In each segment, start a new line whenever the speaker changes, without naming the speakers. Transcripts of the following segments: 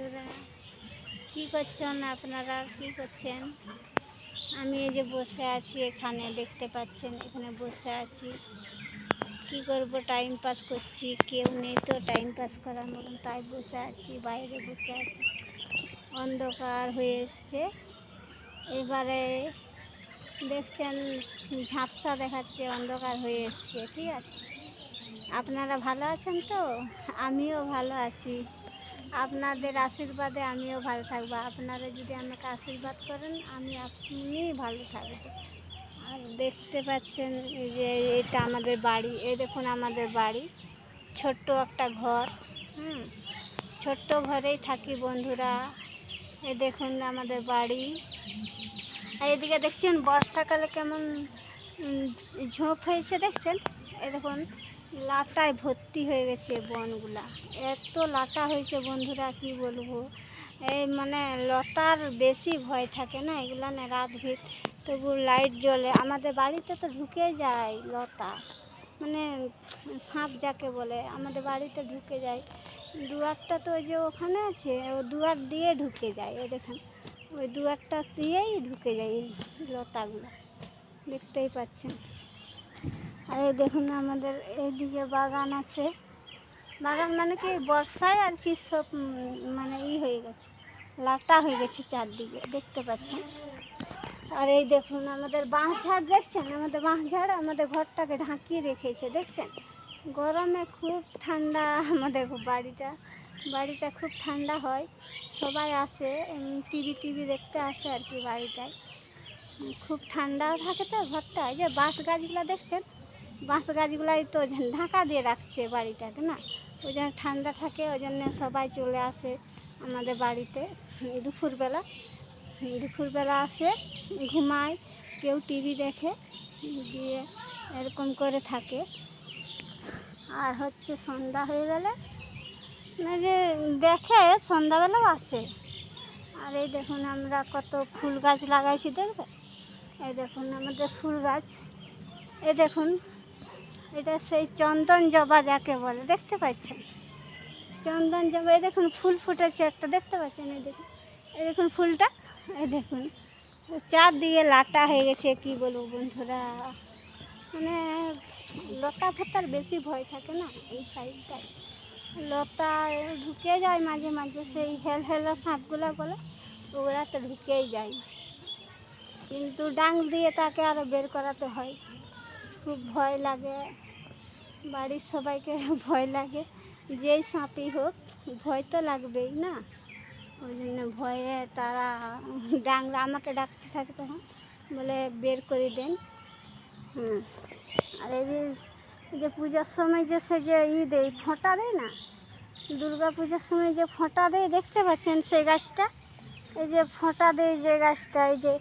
বন্ধুরা, কি করছেন আপনারা? কি করছেন? আমি এই যে বসে আছি এখানে, দেখতে পাচ্ছেন, এখানে বসে আছি। কি করব? টাইম পাস করছি, কেউ নেই তো টাইম পাস করার মতন, তাই বসে আছি, বাইরে বসে আছি। অন্ধকার হয়ে এসছে। এবারে দেখছেন, ঝাপসা দেখাচ্ছে, অন্ধকার হয়ে এসছে, ঠিক আছে? আপনারা ভালো আছেন তো? আমিও ভালো আছি। আপনাদের আশীর্বাদে আমিও ভালো থাকব। আপনারা যদি আমাকে আশীর্বাদ করেন, আমি আপনি ভালো থাকব। আর দেখতে পাচ্ছেন যে এটা আমাদের বাড়ি। এই দেখুন আমাদের বাড়ি। ছোট্ট একটা ঘর, হুম? ছোট্ট ঘরেই থাকি বন্ধুরা। এই দেখুন আমাদের বাড়ি। আর এদিকে দেখছেন, বর্ষাকালে কেমন ঝোঁক হয়েছে দেখছেন? এ দেখুন লাটায় ভর্তি হয়ে গেছে বনগুলা। এত লাটা হয়েছে বন্ধুরা, কি বলব? এই মানে লতার বেশি ভয় থাকে না, এগুলা না রাত ভিত তবু লাইট জ্বলে। আমাদের বাড়িতে তো ঢুকে যায় লতা। মানে সাপ যাকে বলে, আমাদের বাড়িতে ঢুকে যায়। দুয়ারটা তো ওই যে ওখানে আছে, ও দুয়ার দিয়ে ঢুকে যায়। এই দেখেন, ওই দুয়ারটা দিয়েই ঢুকে যায় এই লতাগুলো। দেখতেই পাচ্ছেন। আর এই দেখুন আমাদের এইদিকে বাগান আছে। বাগান মানে কি, বর্ষায় আর কি সব মানে ই হয়ে গেছে, লাটা হয়ে গেছে চারদিকে, দেখতে পাচ্ছেন? আর এই দেখুন, আমাদের বাঁশ ঝাড়, দেখছেন? আমাদের বাঁশ ঝাড় আমাদের ঘরটাকে ঢাকিয়ে রেখেছে, দেখছেন? গরমে খুব ঠান্ডা আমাদের বাড়িটা বাড়িটা খুব ঠান্ডা হয়। সবাই আসে টিভি টিভি দেখতে আসে আর কি বাড়িটায়। খুব ঠান্ডাও থাকে তো ঘরটা। এই যে বাঁশ গাছগুলো দেখছেন? বাঁশ গাছগুলাই তো ঢাকা দিয়ে রাখছে বাড়িটাকে না? ওই জন্য ঠান্ডা থাকে, ওই জন্য সবাই চলে আসে আমাদের বাড়িতে। দুপুরবেলা দুপুরবেলা আসে, ঘুমায়, কেউ টিভি দেখে, দিয়ে এরকম করে থাকে। আর হচ্ছে সন্ধ্যা হয়ে গেলে যে দেখে সন্ধ্যাবেলাও আসে। আর এই দেখুন আমরা কত ফুল গাছ লাগাইছি দেখবে এই দেখুন আমাদের ফুল গাছ। এই দেখুন, এটা সেই চন্দন জবা যাকে বলে, দেখতে পাচ্ছেন? চন্দন জবা, এই দেখুন ফুল ফুটেছে একটা, দেখতে পাচ্ছেন? এই দেখুন এই দেখুন ফুলটা, এই দেখুন, চারদিকে লাটা হয়ে গেছে, কি বলব বন্ধুরা? মানে লতা ফতার বেশি ভয় থাকে না এই সাইডটায়? লতা ঢুকে যায় মাঝে মাঝে, সেই হেল হেলা সাপগুলো বলে ওগুলা তো ঢুকেই যায়। কিন্তু ডাং দিয়ে তাকে আরও বের করাতে হয়। খুব ভয় লাগে। বাড়ির সবাইকে ভয় লাগে। যেই সাপই হোক, ভয় তো লাগবেই না। ওই জন্য ভয়ে তারা ডাংরা আমাকে ডাকতে থাকে তখন। বলে, বের করে দেন। হুম আর এই যে এই যে পূজার সময় যে সে যে ই দেয়, ফোঁটা দেয় না? দুর্গা পূজার সময় যে ফোঁটা দেয়, দেখতে পাচ্ছেন সেই গাছটা? এই যে ফোঁটা দেয় যে গাছটা, এই যে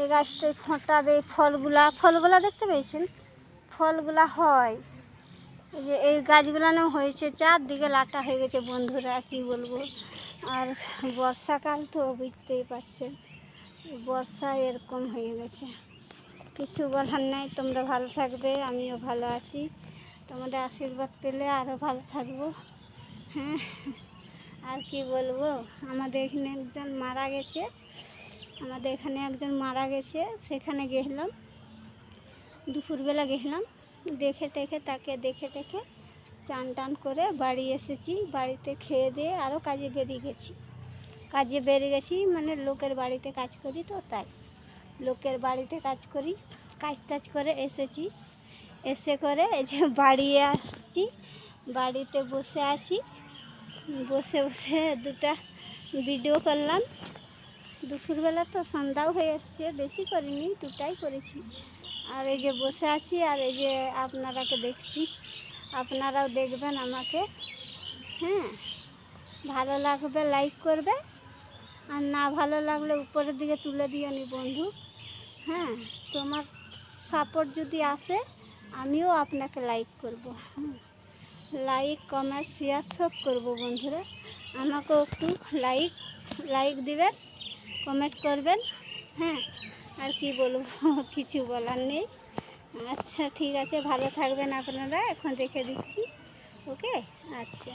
এই গাছটায় ফোঁটা দেয় ফলগুলা ফলগুলা দেখতে পেয়েছেন? ফলগুলা হয়। এই যে এই গাছগুলানো হয়েছে, চারদিকে লাটা হয়ে গেছে বন্ধুরা, কি বলব? আর বর্ষাকাল তো বুঝতেই পারছেন এই বর্ষা এরকম হয়ে গেছে। কিছু বলার নাই, তোমরা ভালো থাকবে, আমিও ভালো আছি। তোমাদের আশীর্বাদ পেলে আরও ভালো থাকব। হ্যাঁ আর কি বলব? আমাদের এখানে একজন মারা গেছে। আমাদের এখানে একজন মারা গেছে, সেখানে গেলাম, দুপুরবেলা গেলাম, দেখে টেখে তাকে দেখে টেখে চান টান করে বাড়ি এসেছি, বাড়িতে খেয়ে দিয়ে আরও কাজে বেরিয়ে গেছি। কাজে বেরিয়ে গেছি মানে লোকের বাড়িতে কাজ করি তো তাই। লোকের বাড়িতে কাজ করি, কাজ টাজ করে এসেছি। এসে করে এই যে বাড়ি আসছি, বাড়িতে বসে আছি। বসে বসে দুটা ভিডিও করলাম। দুপুরবেলা তো সন্ধ্যাও হয়ে এসছে বেশি করিনি, দুটাই করেছি। আর এই যে বসে আছি, আর এই যে আপনারাকে দেখছি, আপনারাও দেখবেন আমাকে। হ্যাঁ ভালো লাগবে লাইক করবে, আর না ভালো লাগলে উপরের দিকে তুলে দিও নি বন্ধু। হ্যাঁ তোমার সাপোর্ট যদি আসে, আমিও আপনাকে লাইক করব। লাইক কমেন্ট শেয়ার সব করব বন্ধুরা। আমাকেও একটু লাইক লাইক দিবেন। কমেন্ট করবেন। হ্যাঁ আর কি বলব? কিছু বলার নেই। আচ্ছা ঠিক আছে, ভালো থাকবেন আপনারা। এখন রেখে দিচ্ছি। ওকে? আচ্ছা।